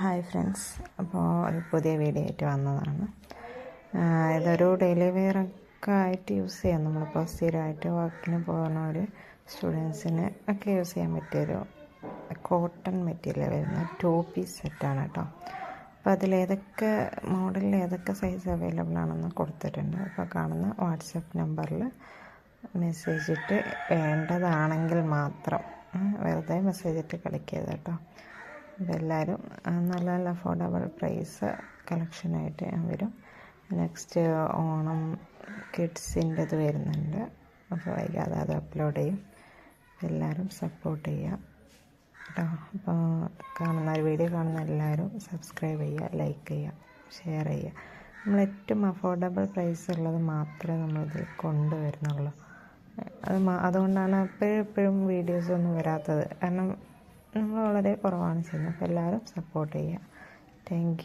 Hi friends. അപ്പോൾ ഒരു പുതിയ വീഡിയോ ആയിട്ട് വന്നതാണ്. ഇതൊരു ഡെയിലി വെയറൊക്കെ ആയിട്ട് യൂസ് ചെയ്യാം. നമ്മളിപ്പോൾ സ്ഥിരമായിട്ട് വർക്കിന് പോകുന്ന ഒരു സ്റ്റുഡൻസിന് ഒക്കെ യൂസ് ചെയ്യാൻ പറ്റിയൊരു കോട്ടൺ മെറ്റീരിയൽ വരുന്ന ടു പീസ് സെറ്റാണ് കേട്ടോ. അപ്പോൾ അതിലേതൊക്കെ മോഡലിൽ ഏതൊക്കെ സൈസ് അവൈലബിൾ ആണെന്ന് കൊടുത്തിട്ടുണ്ട്. അപ്പോൾ കാണുന്ന വാട്സപ്പ് നമ്പറിൽ മെസ്സേജ് ഇട്ട് വേണ്ടതാണെങ്കിൽ മാത്രം വെറുതെ മെസ്സേജ് ഇട്ട് കളിക്കരുത് കേട്ടോ. എല്ലാവരും നല്ല നല്ല അഫോർഡബിൾ പ്രൈസ് കളക്ഷനായിട്ട് ഞാൻ വരും. നെക്സ്റ്റ് ഓണം കിഡ്സിന്റെ ഇത് വരുന്നുണ്ട്. അപ്പോൾ വൈകാതെ അത് അപ്ലോഡ് ചെയ്യും. എല്ലാവരും സപ്പോർട്ട് ചെയ്യുക കേട്ടോ അപ്പോൾ കാണുന്ന വീഡിയോ കാണുന്ന എല്ലാവരും സബ്സ്ക്രൈബ് ചെയ്യുക ലൈക്ക് ചെയ്യുക ഷെയർ ചെയ്യുക. നമ്മൾ ഏറ്റവും അഫോർഡബിൾ പ്രൈസ് ഉള്ളത് മാത്രമേ നമ്മളിതിൽ കൊണ്ടുവരുന്നുള്ളൂ അത് അതുകൊണ്ടാണ് എപ്പോഴും എപ്പോഴും വീഡിയോസ് ഒന്നും വരാത്തത്. കാരണം നമ്മൾ വളരെ കുറവാണ് ചെയ്യുന്നത്. അപ്പോൾ എല്ലാവരും സപ്പോർട്ട് ചെയ്യുക. താങ്ക്